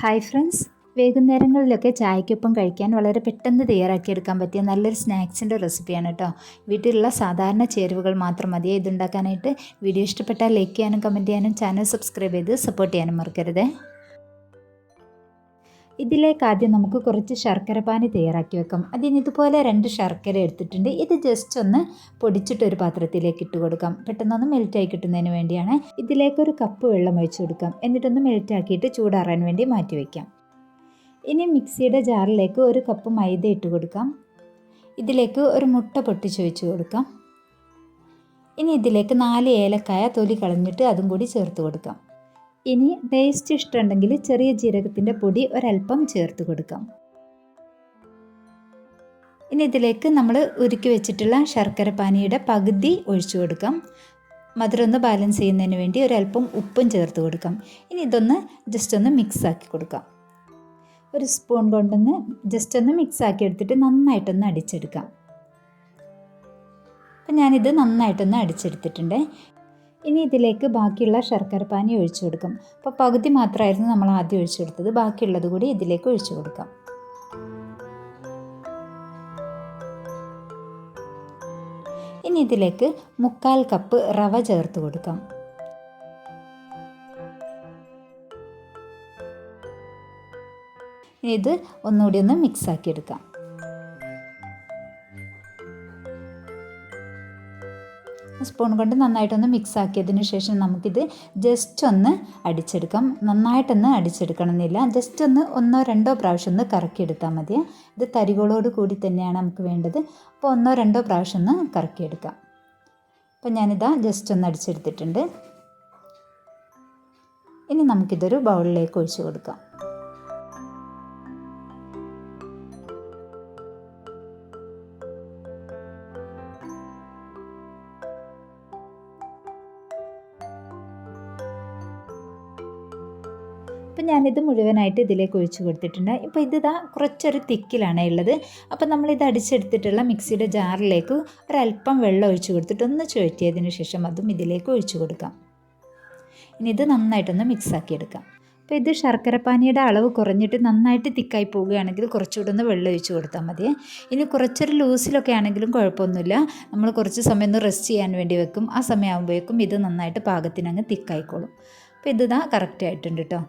Hi friends വൈകുന്നേരങ്ങളിലൊക്കെ ചായക്കൊപ്പം കഴിക്കാൻ വളരെ പെട്ടെന്ന് തയ്യാറാക്കിയെടുക്കാൻ പറ്റിയ നല്ലൊരു സ്നാക്സിന്റെ റെസിപ്പിയാണ് കേട്ടോ. വീട്ടിലുള്ള സാധാരണ ചേരുവകൾ മാത്രം മതിയെ ഇതുണ്ടാക്കാനായിട്ട് വീഡിയോ ഇഷ്ടപ്പെട്ടാൽ ലൈക്ക് ചെയ്യാനും കമന്റ് ചെയ്യാനും ചാനൽ സബ്സ്ക്രൈബ് ചെയ്ത് സപ്പോർട്ട് ചെയ്യാനും മറക്കരുത്. ഇതിലേക്ക് ആദ്യം നമുക്ക് കുറച്ച് ശർക്കര പാനി തയ്യാറാക്കി വെക്കാം. അതിന് ഇതുപോലെ രണ്ട് ശർക്കര എടുത്തിട്ടുണ്ട്. ഇത് ജസ്റ്റ് ഒന്ന് പൊടിച്ചിട്ട് ഒരു പാത്രത്തിലേക്ക് ഇട്ട് കൊടുക്കാം. പെട്ടെന്നൊന്ന് മെൽറ്റായി കിട്ടുന്നതിന് വേണ്ടിയാണ് ഇതിലേക്ക് ഒരു കപ്പ് വെള്ളം ഒഴിച്ചു കൊടുക്കാം. എന്നിട്ടൊന്ന് മെൽറ്റാക്കിയിട്ട് ചൂടാറാൻ വേണ്ടി മാറ്റി വയ്ക്കാം ഇനി മിക്സിയുടെ ജാറിലേക്ക് ഒരു കപ്പ് മൈദ ഇട്ട് കൊടുക്കാം. ഇതിലേക്ക് ഒരു മുട്ട പൊട്ടിച്ച് വെച്ച് കൊടുക്കാം. ഇനി ഇതിലേക്ക് നാല് ഏലക്കായ തൊലി കളഞ്ഞിട്ട് അതും കൂടി ചേർത്ത് കൊടുക്കാം. ഇനി ടേസ്റ്റ് ഇഷ്ടമുണ്ടെങ്കിൽ ചെറിയ ജീരകത്തിന്റെ പൊടി ഒരല്പം ചേർത്ത് കൊടുക്കാം. ഇനി ഇതിലേക്ക് നമ്മൾ ഉരുക്കി വെച്ചിട്ടുള്ള ശർക്കര പാനിയുടെ പകുതി ഒഴിച്ചു കൊടുക്കാം. മധുരം ഒന്ന് ബാലൻസ് ചെയ്യുന്നതിന് വേണ്ടി ഒരല്പം ഉപ്പും ചേർത്ത് കൊടുക്കാം. ഇനി ഇതൊന്ന് ജസ്റ്റ് ഒന്ന് മിക്സ് ആക്കി കൊടുക്കാം. ഒരു സ്പൂൺ കൊണ്ടൊന്ന് ജസ്റ്റ് ഒന്ന് മിക്സ് ആക്കി എടുത്തിട്ട് നന്നായിട്ടൊന്ന് അടിച്ചെടുക്കാം. അപ്പം ഞാനിത് നന്നായിട്ടൊന്ന് അടിച്ചെടുത്തിട്ടുണ്ട്. ഇനി ഇതിലേക്ക് ബാക്കിയുള്ള ശർക്കര പാനി ഒഴിച്ചു കൊടുക്കും. അപ്പോൾ പകുതി മാത്രമായിരുന്നു നമ്മൾ ആദ്യം ഒഴിച്ചു കൊടുത്തത് ബാക്കിയുള്ളത് കൂടി ഇതിലേക്ക് ഒഴിച്ചു കൊടുക്കാം. ഇനി ഇതിലേക്ക് മുക്കാൽ കപ്പ് റവ ചേർത്ത് കൊടുക്കാം. ഇത് ഒന്നുകൂടി ഒന്ന് മിക്സ് സ്പൂൺ കൊണ്ട് നന്നായിട്ടൊന്ന് മിക്സ് ആക്കിയതിന് ശേഷം നമുക്കിത് ജസ്റ്റ് ഒന്ന് അടിച്ചെടുക്കാം. നന്നായിട്ടൊന്ന് അടിച്ചെടുക്കണമെന്നില്ല. ജസ്റ്റ് ഒന്ന് ഒന്നോ രണ്ടോ പ്രാവശ്യം ഒന്ന് കറക്കിയെടുത്താൽ മതി. ഇത് തരികളോട് കൂടി തന്നെയാണ് നമുക്ക് വേണ്ടത്. അപ്പോൾ ഒന്നോ രണ്ടോ പ്രാവശ്യം ഒന്ന് കറക്കിയെടുക്കാം. അപ്പോൾ ഞാനിതാ ജസ്റ്റ് ഒന്ന് അടിച്ചെടുത്തിട്ടുണ്ട്. ഇനി നമുക്കിതൊരു ബൗളിലേക്ക് ഒഴിച്ചു കൊടുക്കാം. അപ്പം ഞാനിത് മുഴുവനായിട്ട് ഇതിലേക്ക് ഒഴിച്ച് കൊടുത്തിട്ടുണ്ട്. ഇപ്പോൾ ഇത് ഇതാ കുറച്ചൊരു തിക്കിലാണ് ഉള്ളത്. അപ്പോൾ നമ്മളിത് അടിച്ചെടുത്തിട്ടുള്ള മിക്സിയുടെ ജാറിലേക്ക് ഒരല്പം വെള്ളം ഒഴിച്ച് കൊടുത്തിട്ട് ഒന്ന് ചുഴറ്റിയതിന് ശേഷം അതും ഇതിലേക്ക് ഒഴിച്ചു കൊടുക്കാം. ഇനി ഇത് നന്നായിട്ടൊന്ന് മിക്സ് ആക്കിയെടുക്കാം അപ്പോൾ ഇത് ശർക്കരപ്പാനിയുടെ അളവ് കുറഞ്ഞിട്ട് നന്നായിട്ട് തിക്കായി പോവുകയാണെങ്കിൽ കുറച്ചുകൂടെ ഒന്ന് വെള്ളം ഒഴിച്ച് കൊടുത്താൽ മതി. ഇനി കുറച്ചൊരു ലൂസിലൊക്കെ ആണെങ്കിലും കുഴപ്പമൊന്നുമില്ല. നമ്മൾ കുറച്ച് സമയം ഒന്ന് റെസ്റ്റ് ചെയ്യാൻ വേണ്ടി വെക്കും. ആ സമയമാകുമ്പോഴേക്കും ഇത് നന്നായിട്ട് പാകത്തിനങ്ങ് തിക്കായിക്കോളും. അപ്പോൾ ഇത് ഇതാ കറക്റ്റ് ആയിട്ടുണ്ട് കേട്ടോ.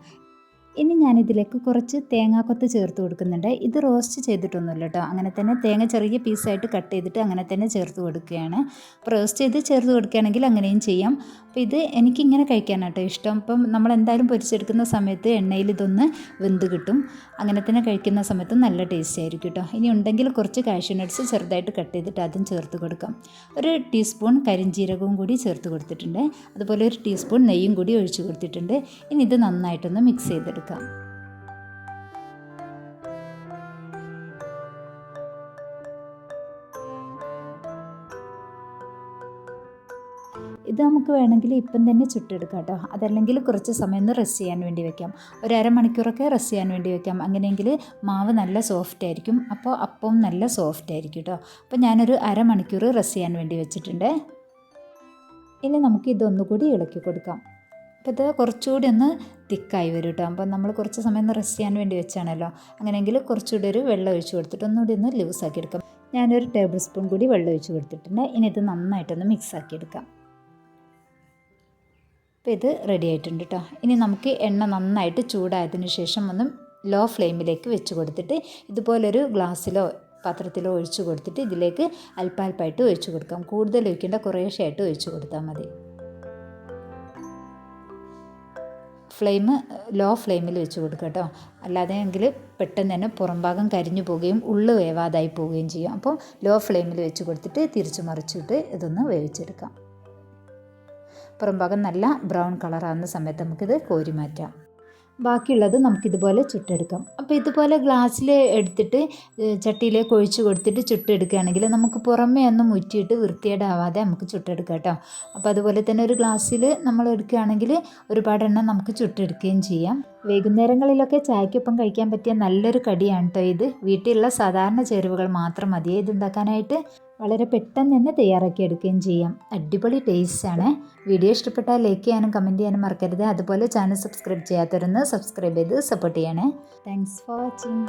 ഇനി ഞാനിതിലേക്ക് കുറച്ച് തേങ്ങാക്കൊത്ത് ചേർത്ത് കൊടുക്കുന്നുണ്ട്. ഇത് റോസ്റ്റ് ചെയ്തിട്ടൊന്നുമില്ല കേട്ടോ. അങ്ങനെ തന്നെ തേങ്ങ ചെറിയ പീസായിട്ട് കട്ട് ചെയ്തിട്ട് അങ്ങനെ തന്നെ ചേർത്ത് കൊടുക്കുകയാണ്. അപ്പോൾ റോസ്റ്റ് ചെയ്ത് ചേർത്ത് കൊടുക്കുകയാണെങ്കിൽ അങ്ങനെയും ചെയ്യാം. അപ്പോൾ ഇത് എനിക്കിങ്ങനെ കഴിക്കാനാട്ടോ ഇഷ്ടം. അപ്പം നമ്മൾ എന്തായാലും പൊരിച്ചെടുക്കുന്ന സമയത്ത് എണ്ണയിൽ ഇതൊന്ന് വെന്ത് കിട്ടും. അങ്ങനെ തന്നെ കഴിക്കുന്ന സമയത്ത് നല്ല ടേസ്റ്റ് ആയിരിക്കും കേട്ടോ. ഇനി ഉണ്ടെങ്കിൽ കുറച്ച് കാഷ്യൂ നട്ട്സ് ചെറുതായിട്ട് കട്ട് ചെയ്തിട്ട് അതും ചേർത്ത് കൊടുക്കാം. ഒരു ടീസ്പൂൺ കരിഞ്ജീരകവും കൂടി ചേർത്ത് കൊടുത്തിട്ടുണ്ട്. അതുപോലെ ഒരു ടീസ്പൂൺ നെയ്യും കൂടി ഒഴിച്ച് കൊടുത്തിട്ടുണ്ട്. ഇനി ഇത് നന്നായിട്ടൊന്ന് മിക്സ് ചെയ്തെടുക്കാം. എടുക്കാം. ഇത് നമുക്ക് വേണമെങ്കിൽ ഇപ്പം തന്നെ ചുട്ടെടുക്കാം കേട്ടോ. അതല്ലെങ്കിൽ കുറച്ച് സമയം ഒന്ന് റെസ്റ്റ് ചെയ്യാൻ വേണ്ടി വെക്കാം. ഒരു അരമണിക്കൂറൊക്കെ റെസ്റ്റ് ചെയ്യാൻ വേണ്ടി വെക്കാം. അങ്ങനെയെങ്കിൽ മാവ് നല്ല സോഫ്റ്റ് ആയിരിക്കും. അപ്പോൾ അപ്പവും നല്ല സോഫ്റ്റ് ആയിരിക്കും കേട്ടോ. അപ്പോൾ ഞാനൊരു അരമണിക്കൂർ റെസ്റ്റ് ചെയ്യാൻ വേണ്ടി വെച്ചിട്ടുണ്ട്. ഇനി നമുക്ക് ഇതൊന്നുകൂടി ഇളക്കി കൊടുക്കാം. അപ്പോൾ ഇത് കുറച്ചുകൂടി ഒന്ന് തിക്കായി വരും കേട്ടോ അപ്പോൾ നമ്മൾ കുറച്ച് സമയം ഒന്ന് റെസ്റ്റ് ചെയ്യാൻ വേണ്ടി വെച്ചാണല്ലോ. അങ്ങനെയെങ്കിൽ കുറച്ചുകൂടി ഒരു വെള്ളം ഒഴിച്ച് കൊടുത്തിട്ട് ഒന്നുകൂടി ഒന്ന് ലൂസാക്കി എടുക്കാം. ഞാനൊരു ടേബിൾ സ്പൂൺ കൂടി വെള്ളം ഒഴിച്ച് കൊടുത്തിട്ടുണ്ട്. ഇനി ഇത് നന്നായിട്ടൊന്ന് മിക്സ് ആക്കി എടുക്കാം. അപ്പോൾ ഇത് റെഡി ആയിട്ടുണ്ട് കേട്ടോ ഇനി നമുക്ക് എണ്ണ നന്നായിട്ട് ചൂടായതിന് ശേഷം ഒന്ന് ലോ ഫ്ലെയിമിലേക്ക് വെച്ച് കൊടുത്തിട്ട് ഇതുപോലൊരു ഗ്ലാസ്സിലോ പാത്രത്തിലോ ഒഴിച്ച് കൊടുത്തിട്ട് ഇതിലേക്ക് അല്പാൽപ്പായിട്ട് ഒഴിച്ച് കൊടുക്കാം. കൂടുതൽ ഒഴിക്കേണ്ട കുറേശ്ശായിട്ട് ഒഴിച്ച് കൊടുത്താൽ മതി. ഫ്ലെയിം ലോ ഫ്ലെയിമിൽ വെച്ച് കൊടുക്കുക കേട്ടോ. അല്ലാതെ എങ്കിൽ പെട്ടെന്ന് തന്നെ പുറംഭാഗം കരിഞ്ഞു പോവുകയും ഉള്ളു വേവാതായി പോവുകയും ചെയ്യും. അപ്പോൾ ലോ ഫ്ലെയിമിൽ വെച്ച് കൊടുത്തിട്ട് തിരിച്ചു മറിച്ചിട്ട് ഇതൊന്ന് വേവിച്ചെടുക്കാം. പുറംഭാഗം നല്ല ബ്രൗൺ കളറാകുന്ന സമയത്ത് നമുക്കിത് കോരി മാറ്റാം. ബാക്കിയുള്ളത് നമുക്കിതുപോലെ ചുട്ടെടുക്കാം. അപ്പോൾ ഇതുപോലെ ഗ്ലാസ്സിൽ എടുത്തിട്ട് ചട്ടിയിലേക്ക് ഒഴിച്ച് കൊടുത്തിട്ട് ചുട്ടെടുക്കുകയാണെങ്കിൽ നമുക്ക് പുറമേ ഒന്നും മുറ്റിയിട്ട് വൃത്തിയേടാവാതെ നമുക്ക് ചുട്ടെടുക്കാം കേട്ടോ. അപ്പോൾ അതുപോലെ തന്നെ ഒരു ഗ്ലാസ്സിൽ നമ്മൾ എടുക്കുകയാണെങ്കിൽ ഒരുപാട് എണ്ണം നമുക്ക് ചുട്ടെടുക്കുകയും ചെയ്യാം. വൈകുന്നേരങ്ങളിലൊക്കെ ചായക്കൊപ്പം കഴിക്കാൻ പറ്റിയ നല്ലൊരു കടിയാണ് കേട്ടോ ഇത്. വീട്ടിലുള്ള സാധാരണ ചേരുവകൾ മാത്രം മതി. ഇത് ഉണ്ടാക്കാനായിട്ട് വളരെ പെട്ടെന്ന് തന്നെ തയ്യാറാക്കി എടുക്കുകയും ചെയ്യാം. അടിപൊളി ടേസ്റ്റ് ആണ്. വീഡിയോ ഇഷ്ടപ്പെട്ടാൽ ലൈക്ക് ചെയ്യാനും കമന്റ് ചെയ്യാനും മറക്കരുത്. അതുപോലെ ചാനൽ സബ്സ്ക്രൈബ് ചെയ്യാത്തവരൊന്ന് സബ്സ്ക്രൈബ് ചെയ്ത് സപ്പോർട്ട് ചെയ്യണേ. Thanks for watching